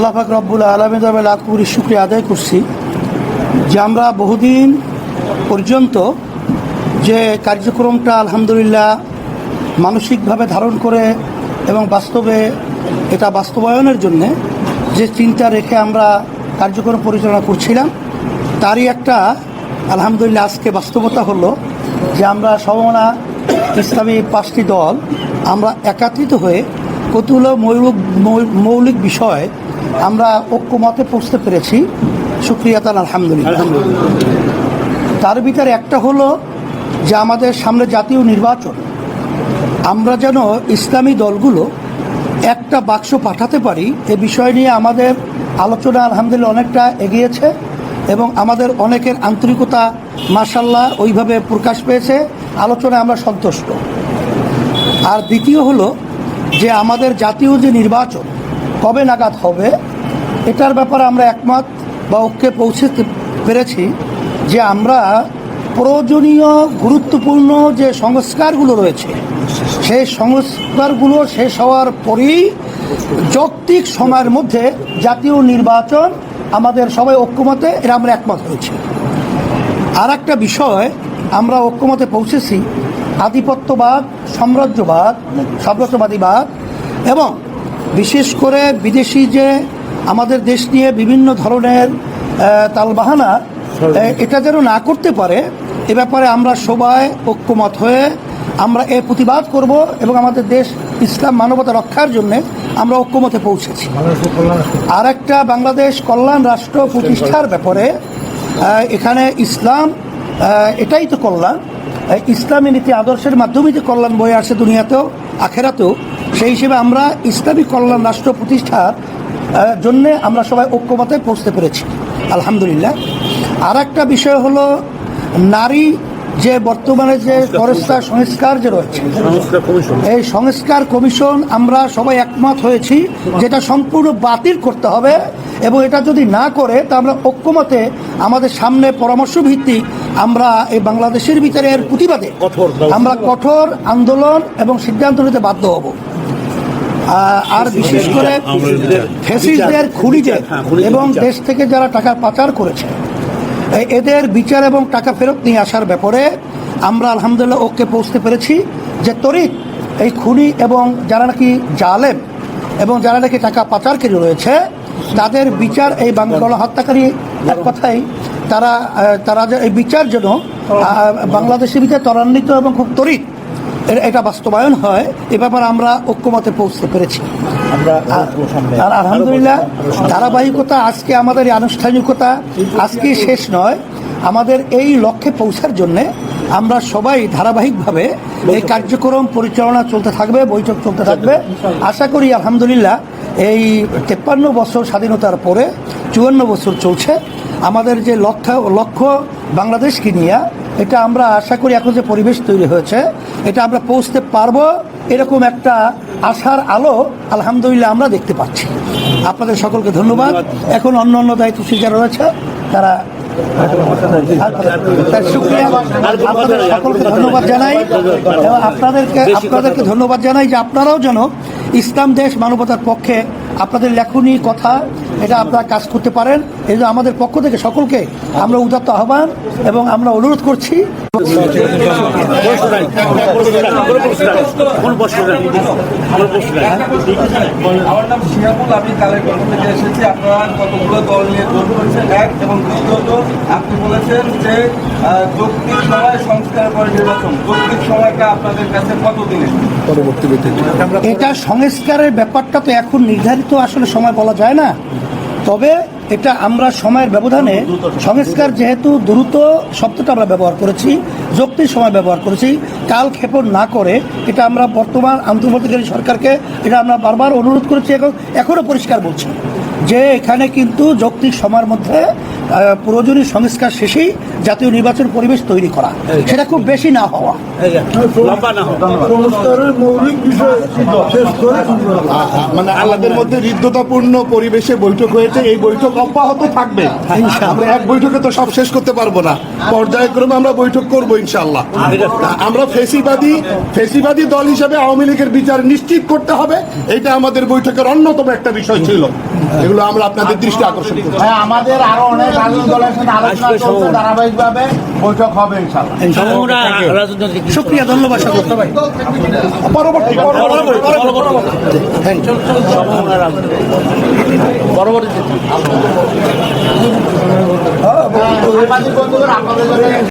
আল্লাহ পাক রব্বুল আলমের তবে লাখ কোটি শুক্রিয়া আদায় করছি যে আমরা বহুদিন পর্যন্ত যে কার্যক্রমটা আলহামদুলিল্লাহ মানসিকভাবে ধারণ করে এবং বাস্তবে এটা বাস্তবায়নের জন্যে যে চিন্তা রেখে আমরা কার্যক্রম পরিচালনা করছিলাম, তারই একটা আলহামদুলিল্লাহ আজকে বাস্তবতা হলো যে আমরা সমমনা ইসলামী পাঁচটি দল আমরা একাত্রিত হয়ে কতগুলো মৌলিক মৌলিক বিষয় আমরা ঐক্যমতে পৌঁছতে পেরেছি। সুক্রিয়া তাল আলহামদুলিল্লাহ। তার ভিতরে একটা হলো যে আমাদের সামনে জাতীয় নির্বাচন। আমরা যেন ইসলামী দলগুলো একটা বাক্স পাঠাতে পারি এ বিষয় নিয়ে আমাদের আলোচনা আলহামদুলিল্লাহ অনেকটা এগিয়েছে এবং আমাদের অনেকের আন্তরিকতা মার্শাল্লাহ ওইভাবে প্রকাশ পেয়েছে। আলোচনায় আমরা সন্তুষ্ট। আর দ্বিতীয় হলো যে আমাদের জাতীয় যে নির্বাচন কবে নাগাদ হবে, এটার ব্যাপারে আমরা একমত বা ঐক্যে পৌঁছতে পেরেছি যে আমরা প্রয়োজনীয়, গুরুত্বপূর্ণ যে সংস্কারগুলো রয়েছে, সেই সংস্কারগুলো শেষ হওয়ার পরেই যৌক্তিক সময়ের মধ্যে জাতীয় নির্বাচন আমাদের সবাই ঐক্যমতে, এরা আমরা একমত হয়েছি। আর একটা বিষয়, আমরা ঐক্যমতে পৌঁছেছি, আধিপত্যবাদ সাম্রাজ্যবাদ সাম্রাজ্যবাদীবাদ এবং বিশেষ করে বিদেশি যে আমাদের দেশ নিয়ে বিভিন্ন ধরনের তালবাহানা এটা যেন না করতে পারে এ ব্যাপারে আমরা সবাই ঐক্যমত হয়ে আমরা এ প্রতিবাদ করব এবং আমাদের দেশ ইসলাম মানবতা রক্ষার জন্য আমরা ঐক্যমতে পৌঁছেছি। আর একটা বাংলাদেশ কল্যাণ রাষ্ট্র প্রতিষ্ঠার ব্যাপারে এখানে ইসলাম এটাই তো কল্যাণ। ইসলামী নীতি আদর্শের মাধ্যমেই যে কল্যাণ বয়ে আসে দুনিয়াতেও আখেরাতেও সেই হিসেবে আমরা ইসলামী কল্যাণ রাষ্ট্র প্রতিষ্ঠার জন্যে আমরা সবাই ঐক্যমতে পৌঁছতে পেরেছি আলহামদুলিল্লাহ। আর একটা বিষয় হলো নারী যে বর্তমানে যে ফরেস্তা সংস্কার যে রয়েছে এই সংস্কার কমিশন আমরা সবাই একমত হয়েছি যেটা সম্পূর্ণ বাতিল করতে হবে এবং এটা যদি না করে তা আমরা ঐক্যমতে আমাদের সামনে পরামর্শ ভিত্তিক আমরা এই বাংলাদেশের ভিতরে এর প্রতিবাদে আমরা কঠোর আন্দোলন এবং সিদ্ধান্ত নিতে বাধ্য হব। আর বিশেষ করে ফেসিসদের খুনিদের এবং দেশ থেকে যারা টাকা পাচার করেছে এদের বিচার এবং টাকা ফেরত নিয়ে আসার ব্যাপারে আমরা আলহামদুলিল্লাহ ওকে পৌঁছতে পেরেছি যে তরিত এই খুনি এবং যারা নাকি জালেম এবং যারা নাকি টাকা পাচারকারী রয়েছে তাদের বিচার এই বাংলা হত্যাকারী এক কথাই তারা তারা যে এই বিচার যেন বাংলাদেশের ভিতরে ত্বরান্বিত এবং খুব তরিত এটা বাস্তবায়ন হয়। এ ব্যাপারে আমরা ঐক্যমতে পৌঁছতে পেরেছি। আর আলহামদুলিল্লাহ ধারাবাহিকতা আজকে আমাদের এই আনুষ্ঠানিকতা আজকে শেষ নয়। আমাদের এই লক্ষ্যে পৌঁছার জন্যে আমরা সবাই ধারাবাহিকভাবে এই কার্যক্রম পরিচালনা চলতে থাকবে বৈঠক চলতে থাকবে। আশা করি আলহামদুলিল্লাহ এই তেপ্পান্ন বছর স্বাধীনতার পরে চুয়ান্ন বছর চলছে। আমাদের যে লক্ষ্য লক্ষ্য বাংলাদেশকে নিয়ে, এটা আমরা আশা করি এখন যে পরিবেশ তৈরি হয়েছে, এটা আমরা পৌঁছতে পারব এরকম একটা আশার আলো আলহামদুলিল্লাহ আমরা দেখতে পাচ্ছি। আপনাদের সকলকে ধন্যবাদ। এখন অন্য অন্য দায়িত্বশীল যারা রয়েছে, তারা আপনাদের সকলকে ধন্যবাদ জানাই। আপনাদেরকে আপনাদেরকে ধন্যবাদ জানাই যে আপনারাও যেন ইসলাম দেশ মানবতার পক্ষে আপনাদের লেখনী কথা এটা আপনারা কাজ করতে পারেন। এই জন্য আমাদের পক্ষ থেকে সকলকে আমরা উদাত্ত আহ্বান এবং আমরা অনুরোধ করছি। আমার নাম শিহাবুল আমি কালেকগঞ্জ থেকে এসেছি। আপনারা কতগুলো দল নিয়ে জোর করেছেন? এক এবং দ্বিতীয়ত আপনি বলেছেন যে যৌক্তিক সময় সংস্কারের পরে নির্বাচন। যৌক্তিক সময়টা আপনাদের কাছে কত দিনের এটা সংস্কারের ব্যাপারটা তো এখন নির্ধারিত আসলে সময় বলা যায় না। তবে এটা আমরা সময়ের ব্যবধানে সংস্কার যেহেতু দ্রুত শব্দটা আমরা ব্যবহার করেছি, যৌক্তিক সময় ব্যবহার করেছি, কাল ক্ষেপণ না করে এটা আমরা বর্তমান আন্তর্জাতিক সরকারকে এটা আমরা বারবার অনুরোধ করেছি এখন এখনও পরিষ্কার বলছি যে এখানে কিন্তু যৌক্তিক সময়ের মধ্যে প্রয়োজনীয় সংস্কার শেষেই জাতীয় নির্বাচন পরিবেশ তৈরি করা। সেটা খুব বেশি না হওয়া। সংস্কারের মৌলিক বিষয় শেষ করে মানে আমাদের মধ্যে হৃদ্যতাপূর্ণ পরিবেশে বৈঠক হয়েছে এই বৈঠক অব্যাহত থাকবে। আমরা এক বৈঠকে তো সব শেষ করতে পারব না। পর্যায়ক্রমে আমরা বৈঠক করব ইনশাল্লাহ আমরা ফেসিবাদী ফেসিবাদী দল হিসেবে আওয়ামী লীগের বিচার নিশ্চিত করতে হবে। এটা আমাদের বৈঠকের অন্যতম একটা বিষয় ছিল। এগুলো আমরা আপনাদের দৃষ্টি আকর্ষণ করছি। হ্যাঁ আমাদের আরও অনেক রাজনৈতিক দলের সাথে আলোচনা চলছে ধারাবাহিকভাবে বৈঠক হবে ইনশাল্লাহ পরবর্তী আপনাদের